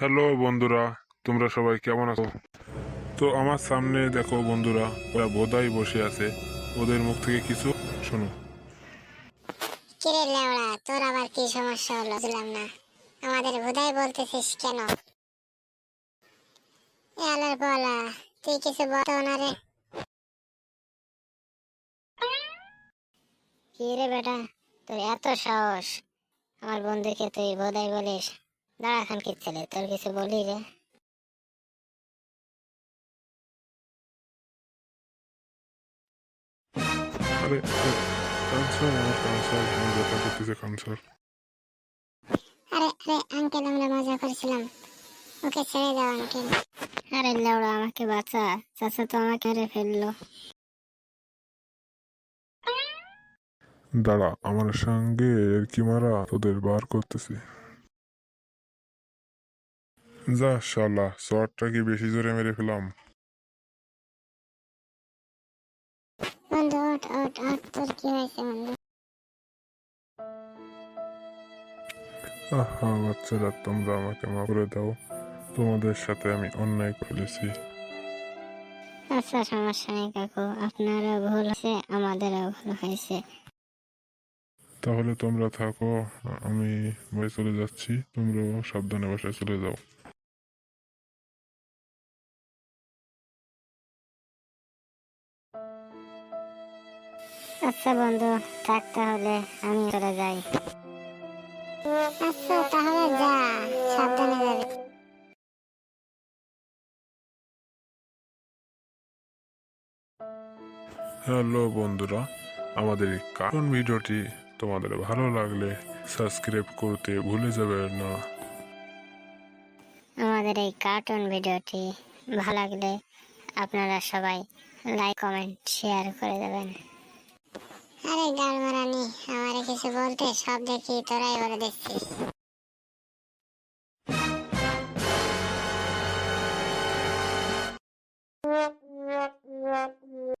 Hello বন্ধুরা, তোমরা সবাই কেমন আছো? তো আমার সামনে দেখো বন্ধুরা, ওরা বোধাই বসে আছে। ওদের মুখ থেকে কিছু শোনো। কিরে লেওড়া, তোর আবার কি সমস্যা হলো? বুঝলাম না। আমাদের বোধাই বলতেছিস কেন? এ আলার বলা, তুই কিছু বলতো না রে কি বেটা, তোর এত সাহস। আমার বন্ধুকে তুই বোধাই বলিস? দাঁড়া খান কি ছেলে তোর কিছু বলি রে। আরে ক্যান্সার আমার ক্যান্সার আমার ব্যথা করতেছে ক্যান্সার আরে আরে আঙ্কেল আমরা মজা করছিলাম। ওকে ছেড়ে দাও আঙ্কেল আরে লেওড়া আমাকে বাঁচা। চাচা তো আমাকে মেরে ফেলল। দাঁড়া আমার সঙ্গে এর কি মারা তোদের বার করতেছি। যা শালা শটটা কি বেশি জোরে মেরে ফেলাম বন্ধু ওঠ ওঠ ওঠ তোর কি হয়েছে বন্ধু? আহা বাচ্চারা তোমরা আমাকে মাফ করে দাও। তোমাদের সাথে আমি অন্যায় করেছি। আচ্ছা সমস্যা নেই কাকু। আপনারও ভুল হয়েছে আমাদেরও ভুল হয়েছে। তাহলে তোমরা থাকো আমি বাড়ি চলে যাচ্ছি। তোমরাও সাবধানে বাসায় চলে যাও। আচ্ছা বন্ধু থাক তাহলে আমি চলে যাই। আচ্ছা তাহলে যা সাবধানে যাবে। হ্যালো বন্ধুরা আমাদের এই কার্টুন ভিডিওটি তোমাদের ভালো লাগলে সাবস্ক্রাইব করতে ভুলে যাবে না। আমাদের এই কার্টুন ভিডিওটি ভালো লাগলে আপনারা সবাই লাইক কমেন্ট শেয়ার করে দেবেন। আরে গাড় মারানি আমার কিছু বলতে সব দেখি তোরাই বলে দিচ্ছিস।